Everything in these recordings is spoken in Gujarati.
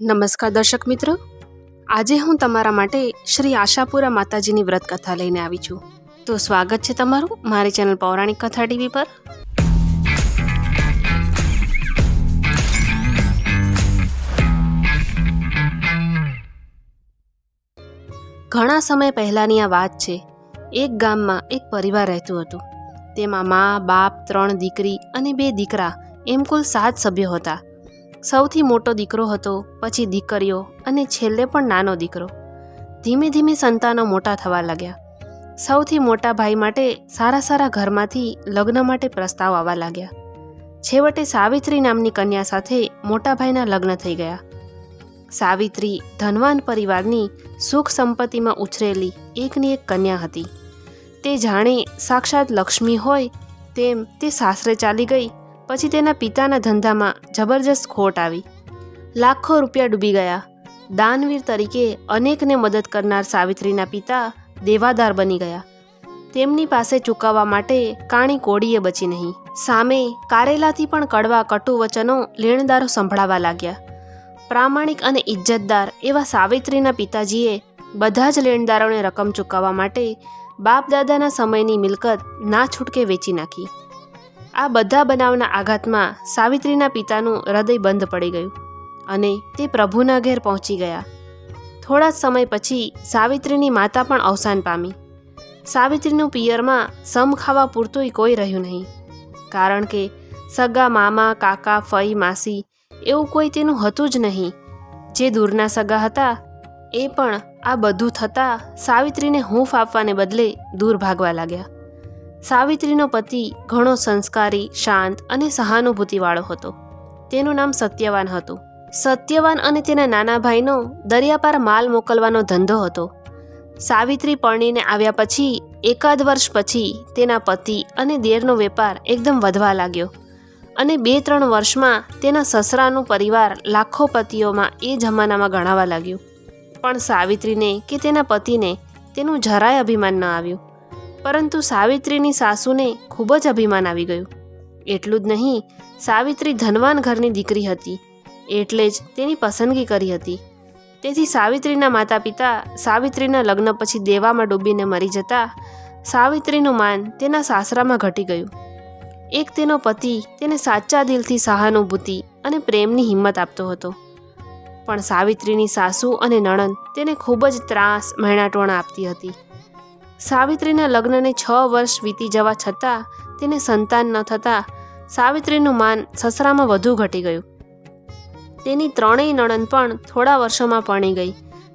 નમસ્કાર દર્શક મિત્રો. આજે હું તમારા માટે શ્રી આશાપુરા માતાજીની વ્રત કથા લઈને આવી છું. તો સ્વાગત છે તમારું મારી ચેનલ પૌરાણિક કથા ટીવી પર. ઘણા સમય પહેલાંની આ વાત છે. એક ગામમાં એક પરિવાર રહેતું હતું. તેમાં મા, બાપ, ત્રણ દીકરી અને બે દીકરા, એમ કુલ સાત સભ્યો હતા. સૌથી મોટો દીકરો હતો, પછી દીકરીઓ અને છેલ્લે પણ નાનો દીકરો. ધીમે ધીમે સંતાનો મોટા થવા લાગ્યા. સૌથી મોટા ભાઈ માટે સારા સારા ઘરમાંથી લગ્ન માટે પ્રસ્તાવ આવવા લાગ્યા. છેવટે સાવિત્રી નામની કન્યા સાથે મોટા ભાઈના લગ્ન થઈ ગયા. સાવિત્રી ધનવાન પરિવારની સુખ સંપત્તિમાં ઉછરેલી એકની એક કન્યા હતી. તે જાણે સાક્ષાત લક્ષ્મી હોય તેમ તે સાસરે ચાલી ગઈ પછી તેના પિતાના ધંધામાં જબરજસ્ત ખોટ આવી. લાખો રૂપિયા ડૂબી ગયા. દાનવીર તરીકે અનેકને મદદ કરનાર સાવિત્રીના પિતા દેવાદાર બની ગયા. તેમની પાસે ચૂકવવા માટે કાણી કોડીએ બચી નહીં. સામે કારેલાથી પણ કડવા કટુ વચનો લેણદારો સંભળાવા લાગ્યા. પ્રામાણિક અને ઇજ્જતદાર એવા સાવિત્રીના પિતાજીએ બધા જ લેણદારોને રકમ ચૂકવવા માટે બાપ દાદાના સમયની મિલકત ના છૂટકે વેચી નાખી. આ બધા બનાવના આઘાતમાં સાવિત્રીના પિતાનું હૃદય બંધ પડી ગયું અને તે પ્રભુના ઘેર પહોંચી ગયા. થોડા સમય પછી સાવિત્રીની માતા પણ અવસાન પામી. સાવિત્રીનું પિયરમાં સમ ખાવા પૂરતુંય કોઈ રહ્યું નહીં, કારણ કે સગા મામા, કાકા, ફઈ, માસી એવું કોઈ તેનું હતું જ નહીં. જે દૂરના સગા હતા, એ પણ આ બધું થતાં સાવિત્રીને હૂંફ આપવાને બદલે દૂર ભાગવા લાગ્યા. સાવિત્રીનો પતિ ઘણો સંસ્કારી, શાંત અને સહાનુભૂતિવાળો હતો. તેનું નામ સત્યવાન હતું. સત્યવાન અને તેના નાના ભાઈનો દરિયાપાર માલ મોકલવાનો ધંધો હતો. સાવિત્રી પરણીને આવ્યા પછી, એકાદ વર્ષ પછી તેના પતિ અને દેરનો વેપાર એકદમ વધવા લાગ્યો અને બે ત્રણ વર્ષમાં તેના સસરાનું પરિવાર લાખો પતિઓમાં એ જમાનામાં ગણાવા લાગ્યું. પણ સાવિત્રીને કે તેના પતિને તેનું જરાય અભિમાન ન આવ્યું. પરંતુ સાવિત્રીની સાસુને ખૂબ જ અભિમાન આવી ગયું. એટલું જ નહીં, સાવિત્રી ધનવાન ઘરની દીકરી હતી, એટલે જ તેની પસંદગી કરી હતી. તેથી સાવિત્રીના માતા પિતા સાવિત્રીના લગ્ન પછી દેવામાં ડૂબીને મરી જતા સાવિત્રીનું માન તેના સાસરામાં ઘટી ગયું. એક તેનો પતિ તેને સાચા દિલથી સહાનુભૂતિ અને પ્રેમની હિંમત આપતો હતો. પણ સાવિત્રીની સાસુ અને નણંદ તેને ખૂબ જ ત્રાસ, મહેણાટોણા આપતી હતી. સાવિત્રીના લગ્નને છ વર્ષ વીતી જવા છતાં તેને સંતાન ન થતાં સાવિત્રીનું માન સસરામાં વધુ ઘટી ગયું. તેની ત્રણેય નણંદ પણ થોડા વર્ષોમાં પરણી ગઈ,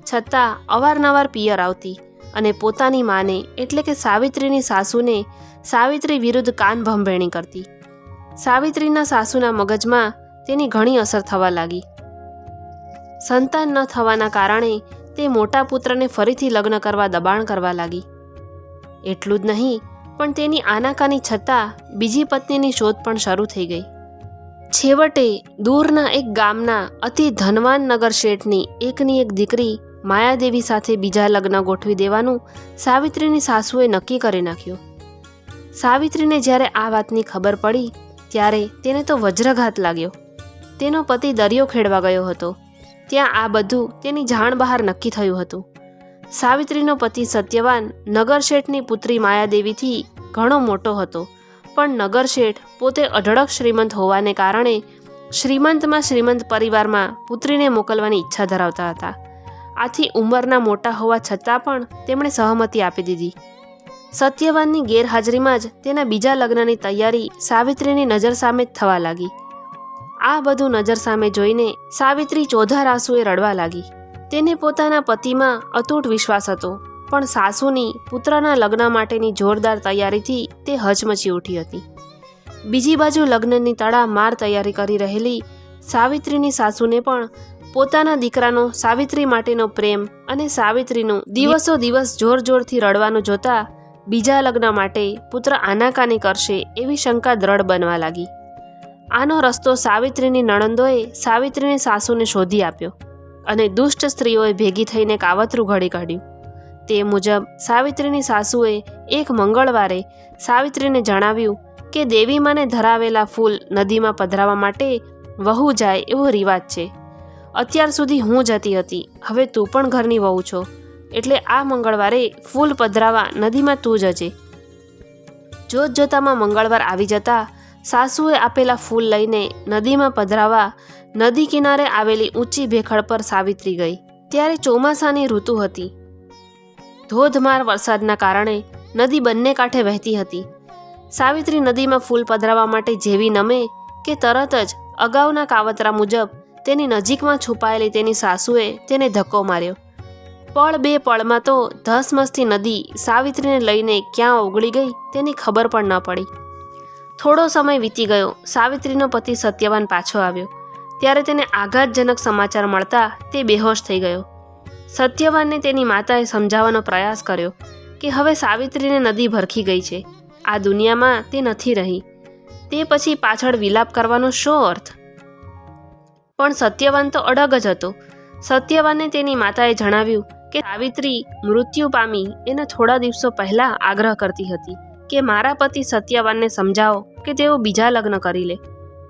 છતાં અવારનવાર પિયર આવતી અને પોતાની માને એટલે કે સાવિત્રીની સાસુને સાવિત્રી વિરુદ્ધ કાન ભંભેણી કરતી. સાવિત્રીના સાસુના મગજમાં તેની ઘણી અસર થવા લાગી. સંતાન ન થવાના કારણે તે મોટા પુત્રને ફરીથી લગ્ન કરવા દબાણ કરવા લાગી. એટલું જ નહીં, પણ તેની આનાકાની છતાં બીજી પત્નીની શોધ પણ શરૂ થઈ ગઈ. છેવટે દૂરના એક ગામના અતિ ધનવાન નગર શેઠની એકની એક દીકરી માયાદેવી સાથે બીજા લગ્ન ગોઠવી દેવાનું સાવિત્રીની સાસુએ નક્કી કરી નાખ્યું. સાવિત્રીને જ્યારે આ વાતની ખબર પડી, ત્યારે તેને તો વજ્રઘાત લાગ્યો. તેનો પતિ દરિયો ખેડવા ગયો હતો. ત્યાં આ બધું તેની જાણ બહાર નક્કી થયું હતું. સાવિત્રીનો પતિ સત્યવાન નગરશેઠની પુત્રી માયાદેવીથી ઘણો મોટો હતો. પણ નગરશેઠ પોતે અઢળક શ્રીમંત હોવાને કારણે શ્રીમંતમાં શ્રીમંત પરિવારમાં પુત્રીને મોકલવાની ઈચ્છા ધરાવતા હતા. આથી ઉંમરના મોટા હોવા છતાં પણ તેમણે સહમતિ આપી દીધી. સત્યવાનની ગેરહાજરીમાં જ તેના બીજા લગ્નની તૈયારી સાવિત્રીની નજર સામે જ થવા લાગી. આ બધું નજર સામે જોઈને સાવિત્રી ચોધા રાસુએ રડવા લાગી. તેને પોતાના પતિમાં અતૂટ વિશ્વાસ હતો. પણ સાસુની પુત્રના લગ્ન માટેની જોરદાર તૈયારીથી તે હચમચી ઉઠી હતી. બીજી બાજુ લગ્નની તળા માર તૈયારી કરી રહેલી સાવિત્રીની સાસુને પણ પોતાના દીકરાનો સાવિત્રી માટેનો પ્રેમ અને સાવિત્રીનું દિવસો દિવસ જોર જોરથી રડવાનું જોતા બીજા લગ્ન માટે પુત્ર આનાકાની કરશે એવી શંકા દ્રઢ બનવા લાગી. આનો રસ્તો સાવિત્રીની નણંદોએ સાવિત્રીની સાસુને શોધી આપ્યો. અને દુષ્ટ સ્ત્રીઓએ ભેગી થઈને કાવતરું ઘડી કાઢ્યું. તે મુજબ સાવિત્રીની સાસુએ એક મંગળવારે સાવિત્રીને જણાવ્યું કે દેવીમાને ધરાવેલા ફૂલ નદીમાં પધરાવા માટે વહુ જાય એવો રિવાજ છે. અત્યાર સુધી હું જતી હતી, હવે તું પણ ઘરની વહુ છો, એટલે આ મંગળવારે ફૂલ પધરાવા નદીમાં તું જજે. જોત જોતામાં મંગળવાર આવી જતા સાસુએ આપેલા ફૂલ લઈને નદીમાં પધરાવા નદી કિનારે આવેલી ઊંચી ભેખડ પર સાવિત્રી ગઈ. ત્યારે ચોમાસાની ઋતુ હતી. ધોધમાર વરસાદના કારણે નદી બંને કાંઠે વહેતી હતી. સાવિત્રી નદીમાં ફૂલ પધરાવવા માટે જેવી નમે કે તરત જ અગાઉના કાવતરા મુજબ તેની નજીકમાં છુપાયેલી તેની સાસુએ તેને ધક્કો માર્યો. પળ બે પળમાં તો ધસમસતી નદી સાવિત્રીને લઈને ક્યાં ઓગળી ગઈ તેની ખબર પણ ન પડી. થોડો સમય વીતી ગયો. સાવિત્રીનો પતિ સત્યવાન પાછો આવ્યો. ત્યારે તેને આઘાતજનક સમાચાર મળતા તે બેહોશ થઈ ગયો. સત્યવાનને તેની માતાએ સમજાવવાનો પ્રયાસ કર્યો કે હવે સાવિત્રીને નદી ભરખી ગઈ છે. આ દુનિયામાં તે નથી રહી. તે પછી પાછળ વિલાપ કરવાનો શો અર્થ? પણ સત્યવાન તો અડગ જ હતો. સત્યવાને તેની માતાએ જણાવ્યું કે સાવિત્રી મૃત્યુ પામી એના થોડા દિવસો પહેલાં આગ્રહ કરતી હતી કે મારા પતિ સત્યવાનને સમજાવો કે તેઓ બીજા લગ્ન કરી લે.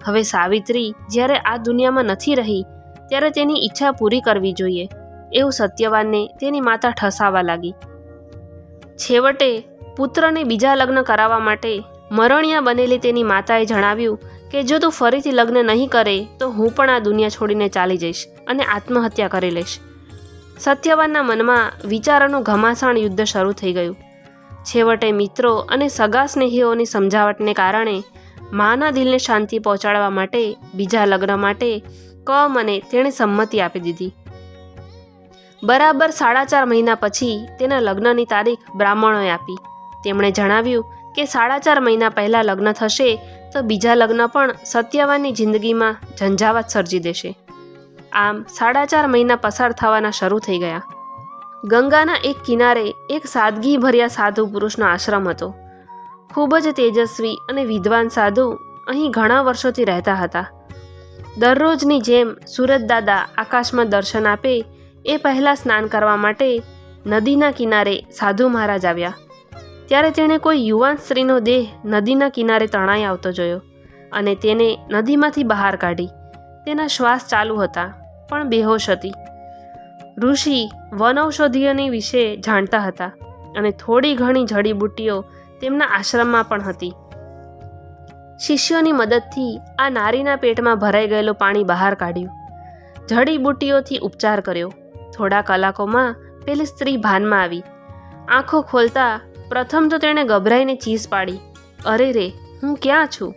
હવે સાવિત્રી જ્યારે આ દુનિયામાં નથી રહી, ત્યારે તેની ઈચ્છા પૂરી કરવી જોઈએ. એવું સત્યવાનને તેની માતા ઠસાવા લાગી. છેવટે પુત્રને બીજા લગ્ન કરાવવા માટે મરણિયા બનેલી તેની માતાએ જણાવ્યું કે જો તું ફરીથી લગ્ન નહીં કરે, તો હું પણ આ દુનિયા છોડીને ચાલી જઈશ અને આત્મહત્યા કરી લઈશ. સત્યવાનના મનમાં વિચારોનું ઘમાસાણ યુદ્ધ શરૂ થઈ ગયું. છેવટે મિત્રો અને સગા સ્નેહીઓની સમજાવટને કારણે માના દિલને શાંતિ પહોંચાડવા માટે, બીજા લગ્ન માટે કમ અને તેણે સંમતિ આપી દીધી. બરાબર સાડા ચાર મહિના પછી તેના લગ્નની તારીખ બ્રાહ્મણોએ આપી. તેમણે જણાવ્યું કે સાડા ચાર મહિના પહેલાં લગ્ન થશે તો બીજા લગ્ન પણ સત્યવાનની જિંદગીમાં ઝંઝાવાત સર્જી દેશે. આમ સાડા ચાર મહિના પસાર થવાના શરૂ થઈ ગયા. ગંગાના એક કિનારે એક સાદગી ભર્યા સાધુ પુરુષનો આશ્રમ હતો. ખૂબ જ તેજસ્વી અને વિદ્વાન સાધુ અહીં ઘણા વર્ષોથી રહેતા હતા. દરરોજની જેમ સુરત દાદા આકાશમાં દર્શન આપે, એ પહેલાં સ્નાન કરવા માટે નદીના કિનારે સાધુ મહારાજ આવ્યા. ત્યારે તેણે કોઈ યુવાન સ્ત્રીનો દેહ નદીના કિનારે તણાઈ આવતો જોયો અને તેને નદીમાંથી બહાર કાઢી. તેના શ્વાસ ચાલુ હતા, પણ બેહોશ હતી. ઋષિ વનૌષધિઓની વિશે જાણતા હતા અને થોડી ઘણી જડીબુટ્ટીઓ તેમના આશ્રમમાં પણ હતી. શિષ્યોની મદદથી આ નારીના પેટમાં ભરાઈ ગયેલું પાણી બહાર કાઢ્યું. જડીબુટ્ટીઓથી ઉપચાર કર્યો. થોડા કલાકોમાં પેલી સ્ત્રી ભાનમાં આવી. આંખો ખોલતા પ્રથમ તો તેણે ગભરાઈને ચીસ પાડી. અરે રે, હું ક્યાં છું?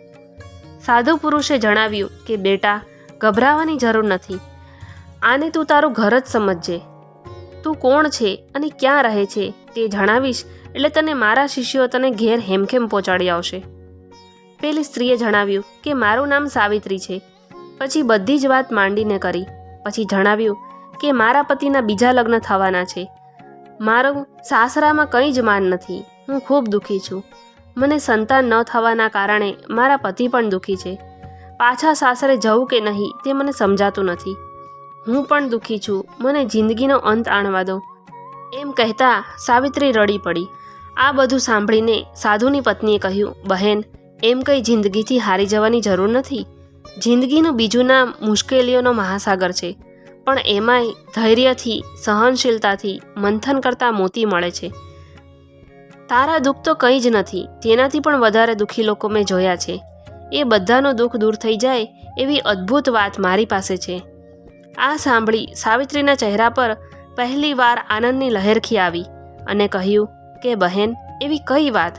સાધુ પુરુષે જણાવ્યું કે, બેટા, ગભરાવાની જરૂર નથી. આને તું તારું ઘર જ સમજજે. તું કોણ છે અને ક્યાં રહે છે તે જણાવીશ એટલે તને મારા શિષ્યો તને ઘેર હેમખેમ પહોંચાડી આવશે. પેલી સ્ત્રીએ જણાવ્યું કે, મારું નામ સાવિત્રી છે. પછી બધી જ વાત માંડીને કરી. પછી જણાવ્યું કે, મારા પતિના બીજા લગ્ન થવાના છે. મારું સાસરામાં કંઈ જ માન નથી. હું ખૂબ દુઃખી છું. મને સંતાન ન થવાના કારણે મારા પતિ પણ દુઃખી છે. પાછા સાસરે જવું કે નહીં તે મને સમજાતું નથી. હું પણ દુઃખી છું. મને જિંદગીનો અંત આણવા દો. એમ કહેતા સાવિત્રી રડી પડી. આ બધું સાંભળીને સાધુની પત્નીએ કહ્યું, બહેન, એમ કંઈ જિંદગીથી હારી જવાની જરૂર નથી. જિંદગીનું બીજું નામ મુશ્કેલીઓનો મહાસાગર છે, પણ એમાંય ધૈર્યથી, સહનશીલતાથી, મંથન કરતાં મોતી મળે છે. તારા દુઃખ તો કંઈ જ નથી, તેનાથી પણ વધારે દુઃખી લોકો મેં જોયા છે. એ બધાનું દુઃખ દૂર થઈ જાય એવી અદ્ભુત વાત મારી પાસે છે. આ સાંભળી સાવિત્રીના ચહેરા પર પહેલી વાર આનંદની લહેરખી આવી અને કહ્યું કે બહેન, એવી કઈ વાત?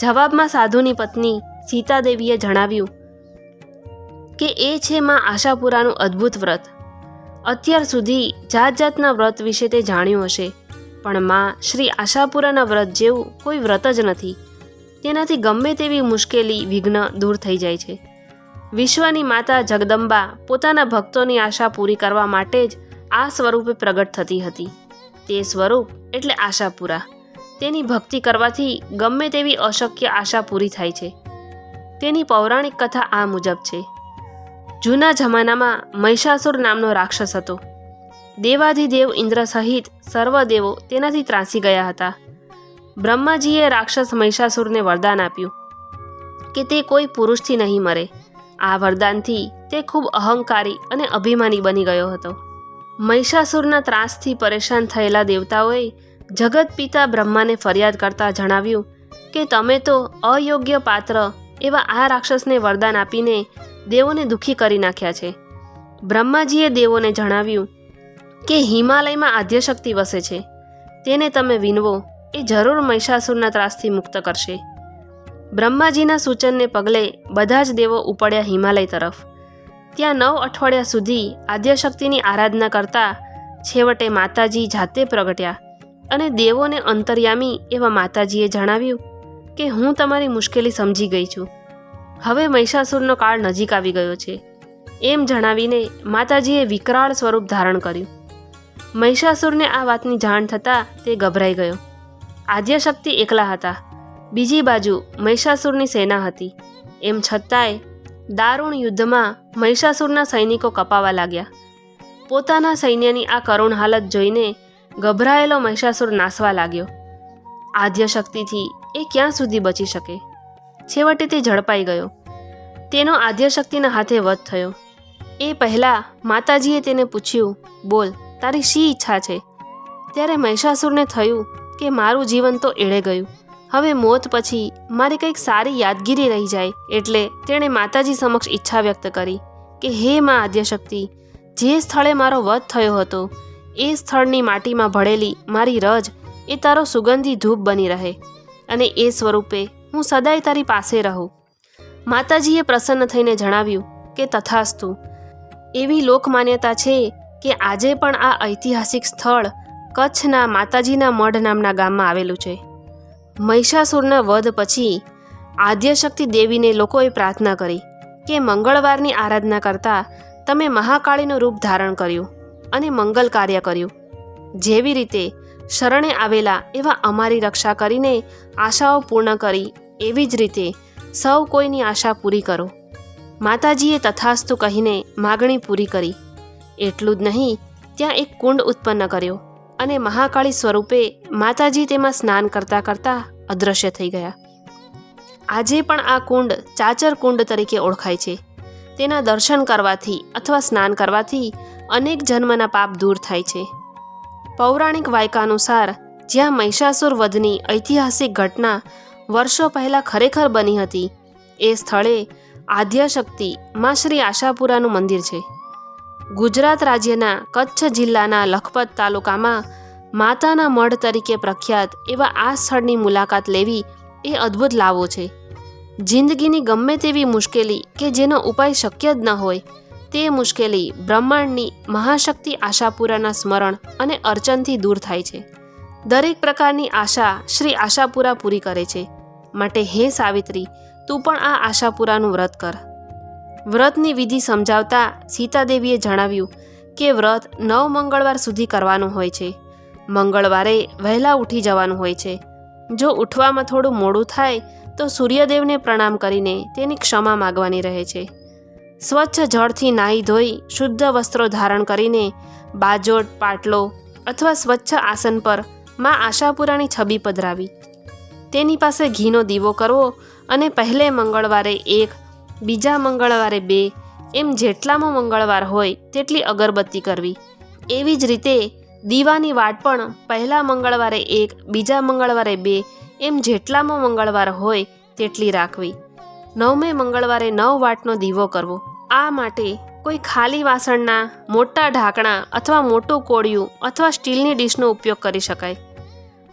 જવાબમાં સાધુની પત્ની સીતાદેવીએ જણાવ્યું કે એ છે માં આશાપુરાનું અદ્ભુત વ્રત. અત્યાર સુધી જાત જાતના વ્રત વિશે તે જાણ્યું હશે, પણ માં શ્રી આશાપુરાના વ્રત જેવું કોઈ વ્રત જ નથી. તેનાથી ગમે તેવી મુશ્કેલી, વિઘ્ન દૂર થઈ જાય છે. વિશ્વની માતા જગદંબા પોતાના ભક્તોની આશા પૂરી કરવા માટે જ આ સ્વરૂપે પ્રગટ થતી હતી. તે સ્વરૂપ એટલે આશાપુરા. તેની ભક્તિ કરવાથી ગમે તેવી અશક્ય આશા પૂરી થાય છે. તેની પૌરાણિક કથા આ મુજબ છે. જૂના જમાનામાં મહિષાસુર નામનો રાક્ષસ હતો. દેવાધિદેવ ઇન્દ્ર સહિત સર્વ દેવો તેનાથી ત્રાસી ગયા હતા. બ્રહ્માજીએ રાક્ષસ મહિષાસુરને વરદાન આપ્યું કે તે કોઈ પુરુષથી નહીં મરે. આ વરદાનથી તે ખૂબ અહંકારી અને અભિમાની બની ગયો હતો. મહિષાસુરના ત્રાસથી પરેશાન થયેલા દેવતાઓએ જગત પિતા બ્રહ્માને ફરિયાદ કરતા જણાવ્યું કે તમે તો અયોગ્ય પાત્ર એવા આ રાક્ષસને વરદાન આપીને દેવોને દુઃખી કરી નાખ્યા છે. બ્રહ્માજીએ દેવોને જણાવ્યું કે હિમાલયમાં આદ્યશક્તિ વસે છે. તેને તમે વિનવો, એ જરૂર મહિષાસુરના ત્રાસથી મુક્ત કરશે. બ્રહ્માજીના સૂચનને પગલે બધા જ દેવો ઉપડ્યા હિમાલય તરફ. ત્યાં નવ અઠવાડિયા સુધી આદ્યશક્તિની આરાધના કરતા છેવટે માતાજી જાતે પ્રગટ્યા. અને દેવોને અંતર્યામી એવા માતાજીએ જણાવ્યું કે હું તમારી મુશ્કેલી સમજી ગઈ છું. હવે મહિષાસુરનો કાળ નજીક આવી ગયો છે. એમ જણાવીને માતાજીએ વિકરાળ સ્વરૂપ ધારણ કર્યું. મહિષાસુરને આ વાતની જાણ થતાં તે ગભરાઈ ગયો. આદ્યશક્તિ એકલા હતા. બીજી બાજુ મહિષાસુરની સેના હતી. એમ છતાંય દારૂણ યુદ્ધમાં મહિષાસુરના સૈનિકો કપાવા લાગ્યા. પોતાના સૈન્યની આ કરુણ હાલત જોઈને ગભરાયેલો મહિષાસુર નાસવા લાગ્યો. આદ્યશક્તિથી એ ક્યાં સુધી બચી શકે? છેવટે તે ઝડપાઈ ગયો. તેનો આદ્યશક્તિના હાથે વધ થયો. એ પહેલાં માતાજીએ તેને પૂછ્યું, બોલ, તારી શી ઈચ્છા છે? ત્યારે મહિષાસુરને થયું કે મારું જીવન તો એળે ગયું. હવે મોત પછી મારી કંઈક સારી યાદગીરી રહી જાય એટલે તેણે માતાજી સમક્ષ ઈચ્છા વ્યક્ત કરી કે, હે મા આદ્યશક્તિ જે સ્થળે મારો વધ થયો હતો એ સ્થળની માટીમાં ભળેલી મારી રજ એ તારો સુગંધી ધૂપ બની રહે અને એ સ્વરૂપે હું સદાય તારી પાસે રહું. માતાજીએ પ્રસન્ન થઈને જણાવ્યું કે, તથાસ્તુ, એવી લોકમાન્યતા છે કે આજે પણ આ ઐતિહાસિક સ્થળ કચ્છના માતાજીના મઢ નામના ગામમાં આવેલું છે. મહિષાસુરના વધ પછી આદ્યશક્તિ દેવીને લોકોએ પ્રાર્થના કરી કે મંગળવારની આરાધના કરતા તમે મહાકાળીનું રૂપ ધારણ કર્યું. અને મંગલ કાર્ય કર્યું. જેવી રીતે શરણે આવેલા એવા અમારી રક્ષા કરીને આશાઓ પૂર્ણ કરી, એવી જ રીતે સૌ કોઈની આશા પૂરી કરો. માતાજીએ તથાસ્તુ કહીને માગણી પૂરી કરી. એટલું જ નહીં, ત્યાં એક કુંડ ઉત્પન્ન કર્યો અને મહાકાળી સ્વરૂપે માતાજી તેમાં સ્નાન કરતાં કરતાં અદૃશ્ય થઈ ગયા. આજે પણ આ કુંડ ચાચર કુંડ તરીકે ઓળખાય છે. તેના દર્શન કરવાથી અથવા સ્નાન કરવાથી અનેક જન્મના પાપ દૂર થાય છે. પૌરાણિક વાયકા અનુસાર, જ્યાં મહિષાસુર વધની ઐતિહાસિક ઘટના વર્ષો પહેલાં ખરેખર બની હતી, એ સ્થળે આદ્યશક્તિ માં શ્રી આશાપુરાનું મંદિર છે. ગુજરાત રાજ્યના કચ્છ જિલ્લાના લખપત તાલુકામાં માતાના મઢ તરીકે પ્રખ્યાત એવા આ સ્થળની મુલાકાત લેવી એ અદ્ભુત લાવો છે. જિંદગીની ગમે તેવી મુશ્કેલી કે જેનો ઉપાય શક્ય જ ન હોય તે મુશ્કેલી બ્રહ્માંડની મહાશક્તિ આશાપુરાના સ્મરણ અને અર્ચનથી દૂર થાય છે. દરેક પ્રકારની આશા શ્રી આશાપુરા પૂરી કરે છે. માટે હે સાવિત્રી, તું પણ આ આશાપુરાનું વ્રત કર. વ્રતની વિધિ સમજાવતા સીતાદેવીએ જણાવ્યું કે વ્રત નવ મંગળવાર સુધી કરવાનું હોય છે. મંગળવારે વહેલા ઉઠી જવાનું હોય છે. જો ઉઠવામાં થોડું મોડું થાય, તો સૂર્યદેવને પ્રણામ કરીને તેની ક્ષમા માગવાની રહે છે. સ્વચ્છ જળથી નાહી ધોઈ શુદ્ધ વસ્ત્રો ધારણ કરીને બાજોટ પાટલો અથવા સ્વચ્છ આસન પરમાં આશાપુરાની છબી પધરાવી. તેની પાસે ઘીનો દીવો કરવો અને પહેલે મંગળવારે એક, બીજા મંગળવારે બે, એમ જેટલામાં મંગળવાર હોય તેટલી અગરબત્તી કરવી. એવી જ રીતે દીવાની વાટ પણ પહેલા મંગળવારે એક, બીજા મંગળવારે બે, એમ જેટલામાં મંગળવાર હોય તેટલી રાખવી. નવમે મંગળવારે નવ વાટનો દીવો કરવો. આ માટે કોઈ ખાલી વાસણના મોટા ઢાંકણા અથવા મોટું કોળિયું અથવા સ્ટીલની ડીશનો ઉપયોગ કરી શકાય.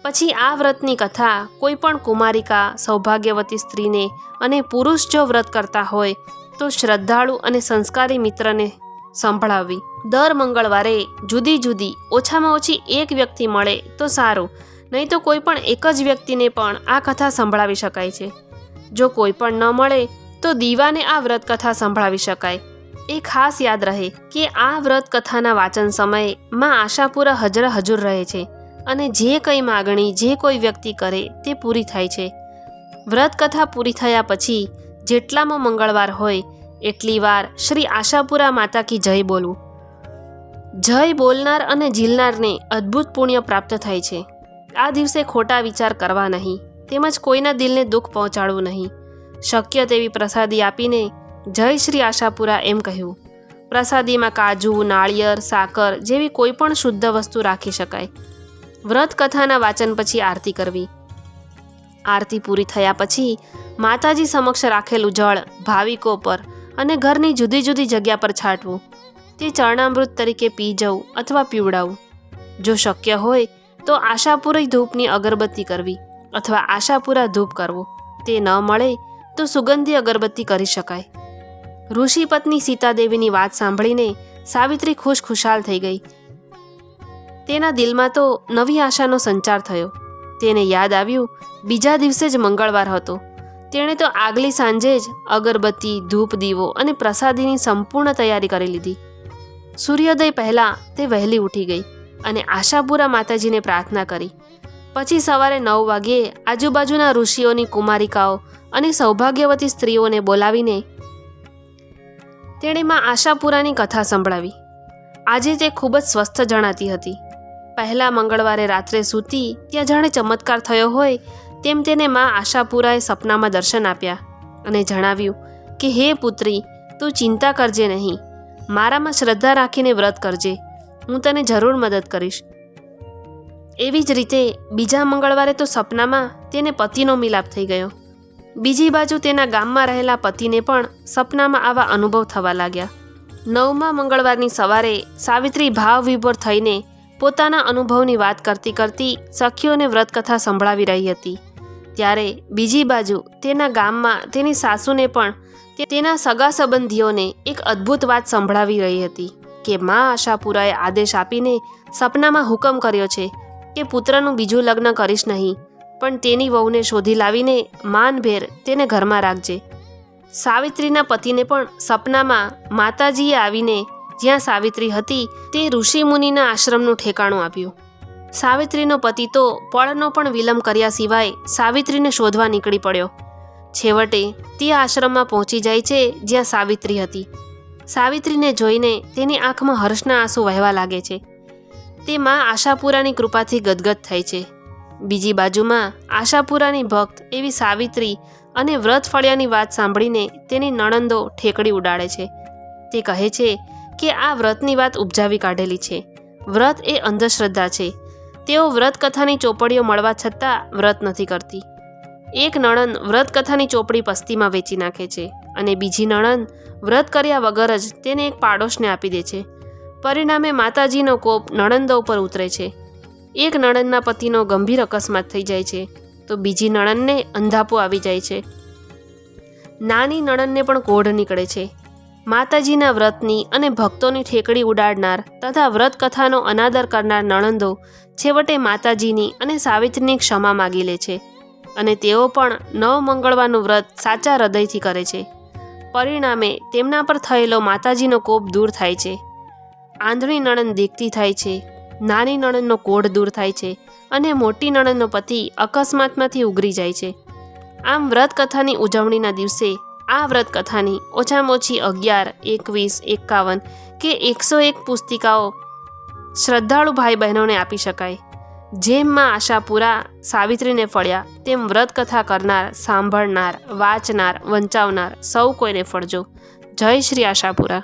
પછી આ વ્રતની કથા કોઈ પણ કુમારિકા, સૌભાગ્યવતી સ્ત્રીને અને પુરુષ જો વ્રત કરતા હોય, તો શ્રદ્ધાળુ અને સંસ્કારી મિત્રને સંભળાવવી. દર મંગળવારે જુદી જુદી, ઓછામાં ઓછી એક વ્યક્તિ મળે તો સારું, નહીં તો કોઈ પણ એક જ વ્યક્તિને પણ આ કથા સંભળાવી શકાય છે. જો કોઈ પણ ન મળે તો દીવાને આ વ્રતકથા સંભળાવી શકાય. એ ખાસ યાદ રહે કે આ વ્રતકથાના વાંચન સમયે માં આશાપુરા હજર હજુર રહે છે અને જે કંઈ માગણી જે કોઈ વ્યક્તિ કરે તે પૂરી થાય છે. વ્રતકથા પૂરી થયા પછી જેટલામાં મંગળવાર હોય એટલી વાર શ્રી આશાપુરા માતા કી જય બોલવું જય બોલનાર અને ઝીલનારને અદ્ભુત પુણ્ય પ્રાપ્ત થાય છે. આ દિવસે ખોટા વિચાર કરવા નહીં, તેમજ કોઈના દિલને દુઃખ પહોંચાડવું નહીં. શક્ય તેવી પ્રસાદી આપીને જય શ્રી આશાપુરા એમ કહ્યું. પ્રસાદીમાં કાજુ, નાળિયેર, સાકર જેવી કોઈ પણ શુદ્ધ વસ્તુ રાખી શકાય. વ્રત કથાના વાચન પછી આરતી કરવી. આરતી પૂરી થયા પછી માતાજી સમક્ષ રાખેલું જળ ભાવિકો પર અને ઘરની જુદી જુદી જગ્યા પર છાંટવું. તે ચરણામૃત તરીકે પી જવું અથવા પીવડાવવું જો શક્ય હોય તો આશાપુરી ધૂપની અગરબત્તી કરવી અથવા આશાપુરા ધૂપ કરવો. તે ન મળે તો સુગંધી અગરબત્તી કરી શકાય. ઋષિ પત્ની સીતાદેવીની વાત સાંભળીને સાવિત્રી ખુશ ખુશાલ થઈ ગઈ. તેના દિલમાં તો નવી આશાનો સંચાર થયો. તેને યાદ આવ્યું, બીજા દિવસે જ મંગળવાર હતો. તેણે તો આગલી સાંજે જ અગરબત્તી, ધૂપ, દીવો અને પ્રસાદીની સંપૂર્ણ તૈયારી કરી લીધી. સૂર્યોદય પહેલાં તે વહેલી ઉઠી ગઈ અને આશાપુરા માતાજીને પ્રાર્થના કરી. પછી સવારે નવ વાગ્યે આજુબાજુના ઋષિઓની કુમારિકાઓ અને સૌભાગ્યવતી સ્ત્રીઓને બોલાવીને તેણે માં આશાપુરાની કથા સંભળાવી. આજે તે ખૂબ જ સ્વસ્થ જણાતી હતી. પહેલા મંગળવારે રાત્રે સૂતી ત્યાં જાણે ચમત્કાર થયો હોય તેમ તેને માં આશાપુરાએ સપનામાં દર્શન આપ્યા અને જણાવ્યું કે, હે પુત્રી, તું ચિંતા કરજે નહીં. મારામાં શ્રદ્ધા રાખીને વ્રત કરજે. હું તને જરૂર મદદ કરીશ. એવી જ રીતે બીજા મંગળવારે તો સપનામાં તેને પતિનો મિલાપ થઈ ગયો. બીજી બાજુ તેના ગામમાં રહેલા પતિને પણ સપનામાં આવા અનુભવ થવા લાગ્યા. નવમા મંગળવારની સવારે સાવિત્રી ભાવ વિભોર થઈને પોતાના અનુભવની વાત કરતી કરતી સખીઓને વ્રતકથા સંભળાવી રહી હતી. ત્યારે બીજી બાજુ તેના ગામમાં તેની સાસુને પણ તેના સગા સંબંધીઓને એક અદ્ભુત વાત સંભળાવી રહી હતી કે મા આશાપુરાએ આદેશ આપીને સપનામાં હુકમ કર્યો છે કે પુત્રનું બીજું લગ્ન કરીશ નહીં, પણ તેની વહુને શોધી લાવીને માનભેર તેને ઘરમાં રાખજે. સાવિત્રીના પતિને પણ સપનામાં માતાજીએ આવીને જ્યાં સાવિત્રી હતી તે ઋષિમુનિના આશ્રમનું ઠેકાણું આપ્યું. સાવિત્રીનો પતિ તો પળનો પણ વિલંબ કર્યા સિવાય સાવિત્રીને શોધવા નીકળી પડ્યો. છેવટે તે આશ્રમમાં પહોંચી જાય છે જ્યાં સાવિત્રી હતી. સાવિત્રીને જોઈને તેની આંખમાં હર્ષના આંસુ વહેવા લાગે છે. તે માં આશાપુરાની કૃપાથી ગદગદ થાય છે. બીજી બાજુમાં આશાપુરાની ભક્ત એવી સાવિત્રી અને વ્રત ફળિયાની વાત સાંભળીને તેની નણંદો ઠેકડી ઉડાડે છે. તે કહે છે કે આ વ્રતની વાત ઉપજાવી કાઢેલી છે. વ્રત એ અંધશ્રદ્ધા છે. તેઓ વ્રત કથાની ચોપડીઓ મળવા છતાં વ્રત નથી કરતી. એક નણંદ વ્રત કથાની ચોપડી પસ્તીમાં વેચી નાખે છે અને બીજી નણંદ વ્રત કર્યા વગર જ તેને એક પાડોશને આપી દે છે. પરિણામે માતાજીનો કોપ નણંદો ઉપર ઉતરે છે. એક નણંદના પતિનો ગંભીર અકસ્માત થઈ જાય છે, તો બીજી નણંદને અંધાપો આવી જાય છે. નાની નણંદને પણ કોઢ નીકળે છે. માતાજીના વ્રતની અને ભક્તોની ઠેકડી ઉડાડનાર તથા વ્રત કથાનો અનાદર કરનાર નણંદો છેવટે માતાજીની અને સાવિત્રીની ક્ષમા માગી લે છે અને તેઓ પણ નવ મંગળવારનું વ્રત સાચા હૃદયથી કરે છે. પરિણામે તેમના પર થયેલો માતાજીનો કોપ દૂર થાય છે. આંધળી નણંદ દેખતી થાય છે, નાની નણંદનો કોઢ દૂર થાય છે અને મોટી નણંદનો પતિ અકસ્માતમાંથી ઉગરી જાય છે. આમ વ્રત કથાની ઉજવણીના દિવસે આ વ્રત કથાની ઓછામાં ઓછી અગિયાર, એકવીસ, એકાવન કે એકસો એક પુસ્તિકાઓ શ્રદ્ધાળુ ભાઈ બહેનોને આપી શકાય. જેમ માં આશાપુરા, સાવિત્રીને ફળ્યા, તેમ વ્રત કથા કરનાર, સાંભળનાર, વાંચનાર, વંચાવનાર સૌ કોઈને ફળજો. જય શ્રી આશાપુરા.